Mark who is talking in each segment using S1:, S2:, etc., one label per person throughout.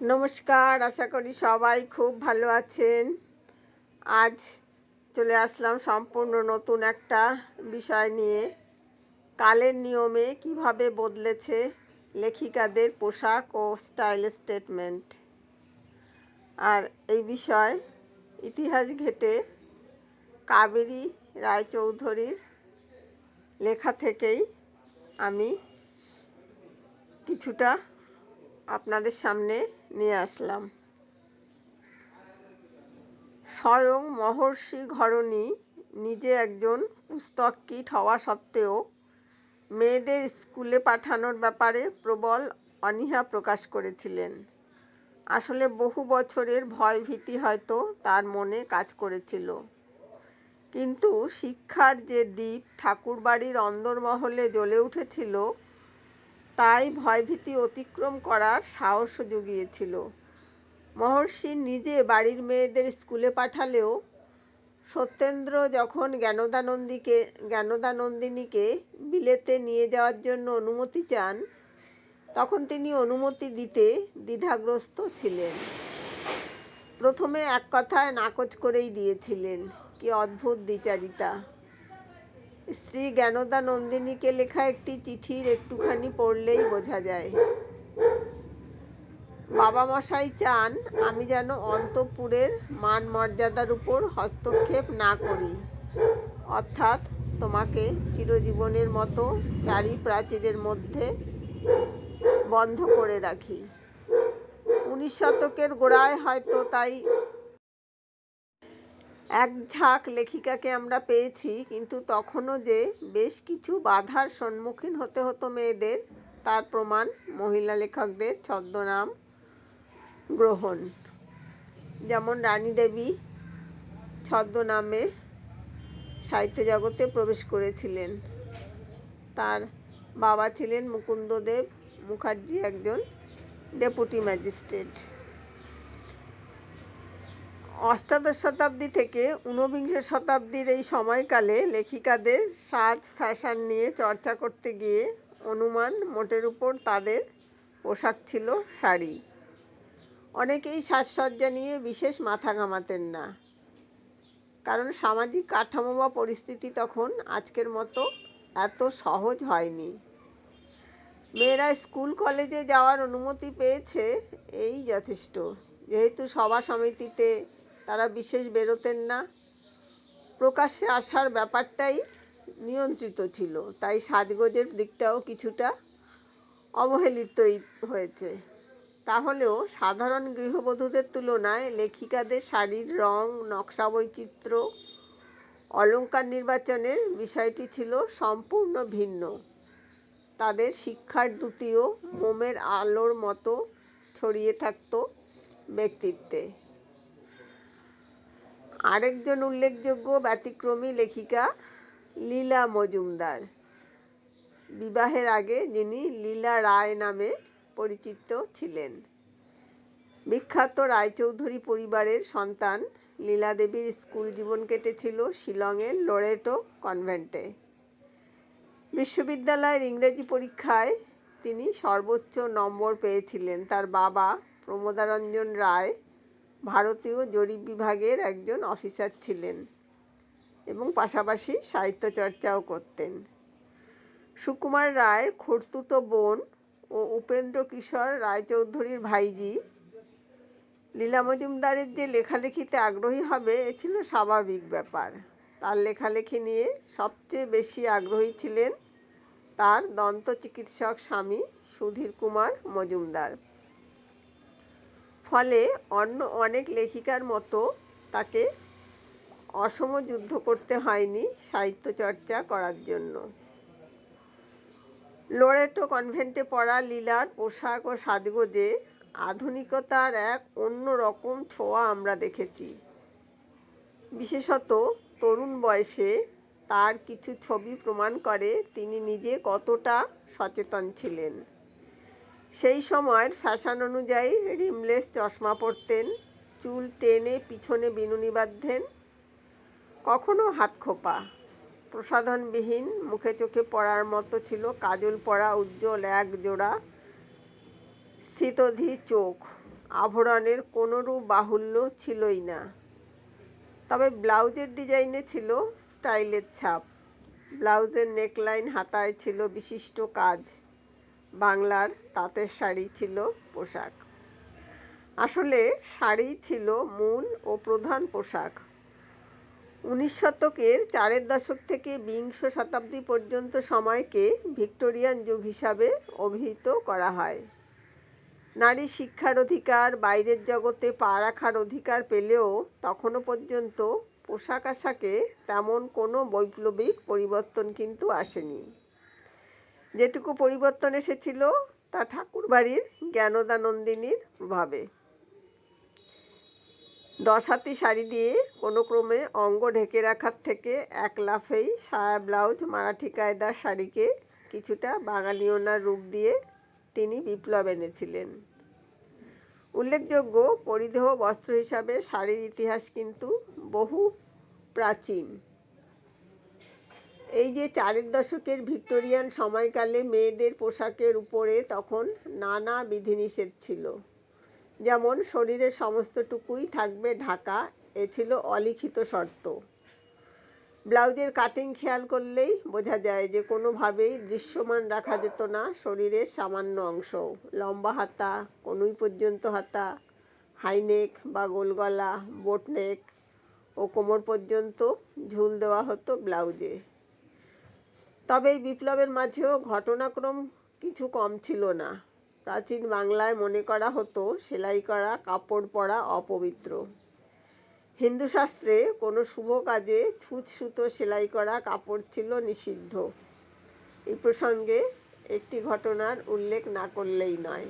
S1: নমস্কার, আশা করি সবাই খুব ভালো আছেন। আজ চলে আসলাম সম্পূর্ণ নতুন একটা বিষয় নিয়ে। কালের নিয়মে কীভাবে বদলেছে লেখিকাদের পোশাক ও স্টাইল স্টেটমেন্ট। আর এই বিষয় ইতিহাস ঘেটে কাবেরী রায়চৌধুরীর লেখা থেকেই আমি কিছুটা আপনাদের সামনে নিয়ে আসলাম। স্বয়ং মহর্ষি ঘরণী নিজে একজন পুস্তক কিট হওয়া সত্ত্বেও মেয়েদের স্কুলে পাঠানোর ব্যাপারে প্রবল অনীহা প্রকাশ করেছিলেন। আসলে বহু বছরের ভয় ভীতি হয়তো তার মনে কাজ করেছিল। কিন্তু শিক্ষার যে দ্বীপ ঠাকুরবাড়ির অন্দরমহলে জ্বলে উঠেছিল তাই ভয়ভীতি অতিক্রম করার সাহস জুগিয়েছিল। মহর্ষি নিজে বাড়ির মেয়েদের স্কুলে পাঠালেও সত্যেন্দ্র যখন জ্ঞানদানন্দীকে, জ্ঞানদানন্দিনীকে বিলেতে নিয়ে যাওয়ার জন্য অনুমতি চান, তখন তিনি অনুমতি দিতে দ্বিধাগ্রস্ত ছিলেন। প্রথমে এক কথায় নাকচ করেই দিয়েছিলেন, কি অদ্ভুত দ্বিচারিতা। স্ত্রী জ্ঞানদা নন্দিনীকে লেখা একটি চিঠির একটুখানি পড়লেই বোঝা যায়। বাবা মশাই চান আমি যেন অন্তপুরের মান মর্যাদার উপর হস্তক্ষেপ না করি। অর্থাৎ তোমাকে চিরজীবনের মতো চারি প্রাচীরের মধ্যে বন্ধ করে রাখি। উনিশ শতকের গোড়ায় হয়তো তাই এক ঝাঁক লেখিকাকে আমরা পেয়েছি, কিন্তু তখনও যে বেশ কিছু বাধার সম্মুখীন হতে হতো মেয়েদের, তার প্রমাণ মহিলা লেখকদের ছদ্মনাম গ্রহণ। যেমন রানী দেবী ছদ্মনামে সাহিত্য জগতে প্রবেশ করেছিলেন। তার বাবা ছিলেন মুকুন্দদেব মুখার্জি, একজন ডেপুটি ম্যাজিস্ট্রেট। অষ্টাদশ শতাব্দী থেকে ঊনবিংশ শতাব্দীর এই সময়কালে লেখিকাদের সাজ, ফ্যাশন নিয়ে চর্চা করতে গিয়ে অনুমান মোটের উপর তাদের পোশাক ছিল শাড়ি। অনেকেই সাজসজ্জা নিয়ে বিশেষ মাথা ঘামাতেন না। কারণ সামাজিক কাঠামো বা পরিস্থিতি তখন আজকের মতো এত সহজ হয়নি। মেয়েরা স্কুল, কলেজে যাওয়ার অনুমতি পেয়েছে, এই যথেষ্ট। যেহেতু সভা সমিতিতে তারা বিশেষ বেরোতেন না। প্রকাশ্যে আসার ব্যাপারটাই নিয়ন্ত্রিত ছিল, তাই সাজগোজের দিকটাও কিছুটা অবহেলিতই হয়েছে। তাহলেও সাধারণ গৃহবধূদের তুলনায় লেখিকাদের শাড়ির রং নকশা বৈচিত্র্য অলঙ্কার নির্বাচনের বিষয়টি ছিল সম্পূর্ণ ভিন্ন। তাদের শিক্ষার দ্বিতীয় মোমের আলোর মতো ছড়িয়ে থাকত ব্যক্তিত্বে। আরেকজন উল্লেখযোগ্য ব্যতিক্রমী লেখিকা লীলা মজুমদার। বিবাহের আগে যিনি লীলা রায় নামে পরিচিত ছিলেন। বিখ্যাত রায়চৌধুরী পরিবারের সন্তান লীলা দেবীর স্কুল জীবন কেটেছিল শিলংয়ের লোরেটো কনভেন্টে। বিশ্ববিদ্যালয়ের ইংরেজি পরীক্ষায় তিনি সর্বোচ্চ নম্বর পেয়েছিলেন। তার বাবা প্রমোদারঞ্জন রায় ভারতীয় জরিপ বিভাগের একজন অফিসার ছিলেন এবং পাশাপাশি সাহিত্যচর্চাও করতেন। সুকুমার রায়ের খুর্তুত বোন ও উপেন্দ্র কিশোর রায়চৌধুরীর ভাইজি। লীলা মজুমদারের যে লেখালেখিতে আগ্রহী হবে, এ ছিল স্বাভাবিক ব্যাপার। তার লেখালেখি নিয়ে সবচেয়ে বেশি আগ্রহী ছিলেন তার দন্ত চিকিৎসক স্বামী সুধীর কুমার মজুমদার। ফলে অন্য অনেক লেখিকার মতো তাকে অসম যুদ্ধ করতে হয়নি সাহিত্য চর্চা করার জন্য। লোরেটো কনভেন্টে পড়া লীলার পোশাক ও সাজগোজে আধুনিকতার এক অন্য রকম ছোঁয়া আমরা দেখেছি। বিশেষত তরুণ বয়সে তার কিছু ছবি প্রমাণ করে তিনি নিজে কতটা সচেতন ছিলেন। সেই সময়ের ফ্যাশন অনুযায়ী রিমলেস চশমা পরতেন, চুল টেনে পিছনে বিনুনি বাঁধতেন, কখনো হাত খোপা। প্রসাধনবিহীন, মুখে চোখে পড়ার মতো ছিল কাজল পরা উজ্জ্বল এক জোড়া স্থিতধি চোখ। আভরণের কোনোরূপ বাহুল্য ছিলই না। তবে ব্লাউজের ডিজাইনে ছিল স্টাইলের ছাপ। ব্লাউজের নেকলাইন হাতায় ছিল বিশিষ্ট কাজ। বাংলার তাঁতের শাড়ি ছিল পোশাক। আসলে শাড়ি ছিল মূল ও প্রধান পোশাক। উনিশ শতকের চারের দশক থেকে বিংশ শতাব্দী পর্যন্ত সময়কে ভিক্টোরিয়ান যুগ হিসাবে অভিহিত করা হয়। নারী শিক্ষার অধিকার, বাইরের জগতে পা রাখার অধিকার পেলেও তখনও পর্যন্ত পোশাক আশাকে তেমন কোনো বৈপ্লবিক পরিবর্তন কিন্তু আসেনি। যেটুকু পরিবর্তন এসেছিল তা ঠাকুরবাড়ির জ্ঞানদানন্দিনীর প্রভাবে দশ হাতি শাড়ি দিয়ে কোনো ক্রমে অঙ্গ ঢেকে রাখার থেকে এক লাফেই সায়া ব্লাউজ, মারাঠি কায়দার শাড়িকে কিছুটা বাঙালিওনার রূপ দিয়ে তিনি বিপ্লব এনেছিলেন। উল্লেখযোগ্য পরিধেহ বস্ত্র হিসাবে শাড়ির ইতিহাস কিন্তু বহু প্রাচীন। এই যে চারের দশকের ভিক্টোরিয়ান সময়কালে মেয়েদের পোশাকের উপরে তখন নানা বিধিনিষেধ ছিল। যেমন শরীরের সমস্তটুকুই থাকবে ঢাকা, এ ছিল অলিখিত শর্ত। ব্লাউজের কাটিং খেয়াল করলেই বোঝা যায় যে কোনোভাবেই দৃশ্যমান রাখা যেত না শরীরের সামান্য অংশ। লম্বা হাতা, কনুই পর্যন্ত হাতা হাইনেক বা গোলগলা বোটনেক ও কোমর পর্যন্ত ঝুল দেওয়া হতো ব্লাউজে। তবে এই বিপ্লবের মাঝেও ঘটনাক্রম কিছু কম ছিল না। প্রাচীন বাংলায় মনে করা হতো, সেলাই করা, কাপড় পরা অপবিত্র। হিন্দু শাস্ত্রে কোনো শুভ কাজে ছুঁচ সুতো সেলাই করা কাপড় ছিল নিষিদ্ধ। এই প্রসঙ্গে একটি ঘটনার উল্লেখ না করলেই নয়।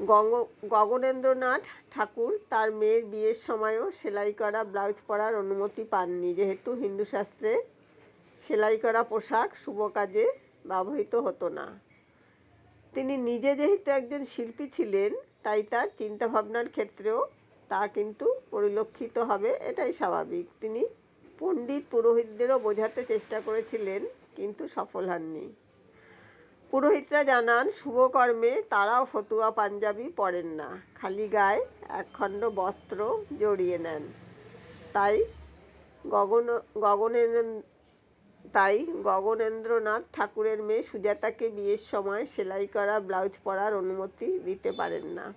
S1: গঙ্গ, গগনেন্দ্রনাথ ঠাকুর তার মেয়ের বিয়ের সময়ও সেলাই করা, ব্লাউজ পরার অনুমতি পাননি। যেহেতু হিন্দু শাস্ত্রে সেলাই করা পোশাক শুভ কাজে ব্যবহৃত হতো না। তিনি নিজে যেহেতু একজন শিল্পী ছিলেন, তাই তার চিন্তাভাবনার ক্ষেত্রেও তা কিন্তু পরিলক্ষিত হবে, এটাই স্বাভাবিক। তিনি পণ্ডিত পুরোহিতদেরও বোঝাতে চেষ্টা করেছিলেন, কিন্তু সফল হননি। পুরোহিতরা জানান শুভকর্মে তারাও ফতুয়া পাঞ্জাবি পরেন না, খালি গায়ে একখণ্ড বস্ত্র জড়িয়ে নেন। তাই গগন গগনের তাই গগনেন্দ্রনাথ ঠাকুরের মেয়ে সুজাতাকে বিয়ের সময় সেলাই করা, ব্লাউজ পরার অনুমতি দিতে পারেন না।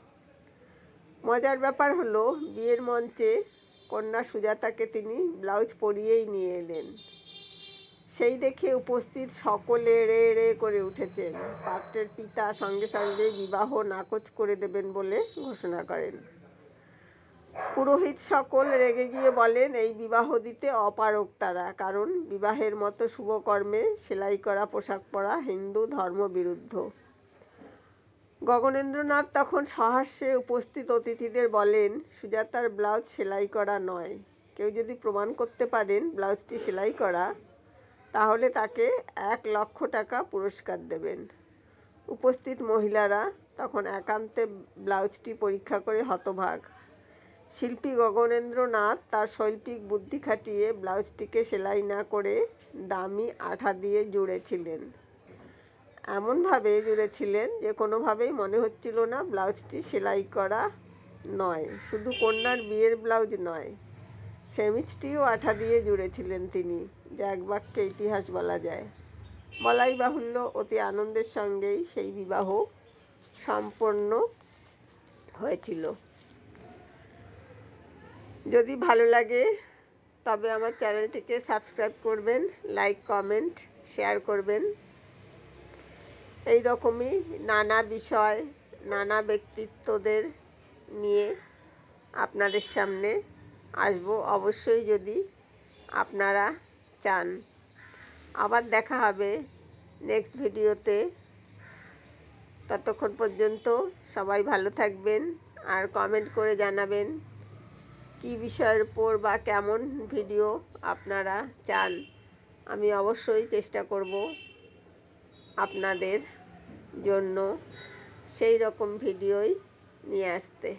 S1: মজার ব্যাপার হলো, বিয়ের মঞ্চে কন্যা সুজাতাকে তিনি ব্লাউজ পরিয়েই নিয়ে এলেন। সেই দেখে উপস্থিত সকলে রে রে করে উঠেছেন। পাত্রের পিতা সঙ্গে সঙ্গে বিবাহ নাকচ করে দেবেন বলে ঘোষণা করেন। পুরোহিত সকল রেগে গিয়ে বলেন, এই বিবাহ দিতে অপারক তারা। কারণ বিবাহের মতো শুভকর্মে সেলাই করা পোশাক পরা হিন্দু ধর্মবিরুদ্ধ। গগনেন্দ্রনাথ তখন সহাস্যে উপস্থিত অতিথিদের বলেন, সুজাতার ব্লাউজ সেলাই করা নয়। কেউ যদি প্রমাণ করতে পারেন ব্লাউজটি সেলাই করা, তাহলে তাকে এক লক্ষ টাকা পুরস্কার দেবেন। উপস্থিত মহিলারা তখন একান্তে ব্লাউজটি পরীক্ষা করে হতভাগ। শিল্পী গগনেন্দ্রনাথ তার শৈল্পিক বুদ্ধি খাটিয়ে ব্লাউজটিকে সেলাই না করে দামি আঠা দিয়ে জুড়েছিলেন। এমনভাবে জুড়েছিলেন যে কোনোভাবেই মনে হচ্ছিল না ব্লাউজটি সেলাই করা নয়, শুধু কন্যার বিয়ের ব্লাউজ নয়, সেমিজটিও আঠা দিয়ে জুড়েছিলেন তিনি, যা এক বাক্যে ইতিহাস বলা যায়। বলাই বাহুল্য অতি আনন্দের সঙ্গেই সেই বিবাহ সম্পন্ন হয়েছিল। যদি ভালো লাগে, তবে আমার চ্যানেলটিকে সাবস্ক্রাইব করবেন, লাইক, কমেন্ট, শেয়ার করবেন। এই রকমই নানা বিষয়, নানা ব্যক্তিত্বদের নিয়ে আপনাদের সামনে আসব। অবশ্যই যদি আপনারা চান। আবার দেখা হবে নেক্সট ভিডিওতে। ততক্ষণ পর্যন্ত সবাই ভালো থাকবেন আর কমেন্ট করে জানাবেন। কি বিষয়ের উপর বা কেমন ভিডিও আপনারা চান, আমি অবশ্যই চেষ্টা করব আপনাদের জন্য সেই রকম ভিডিওই নিয়ে আসতে।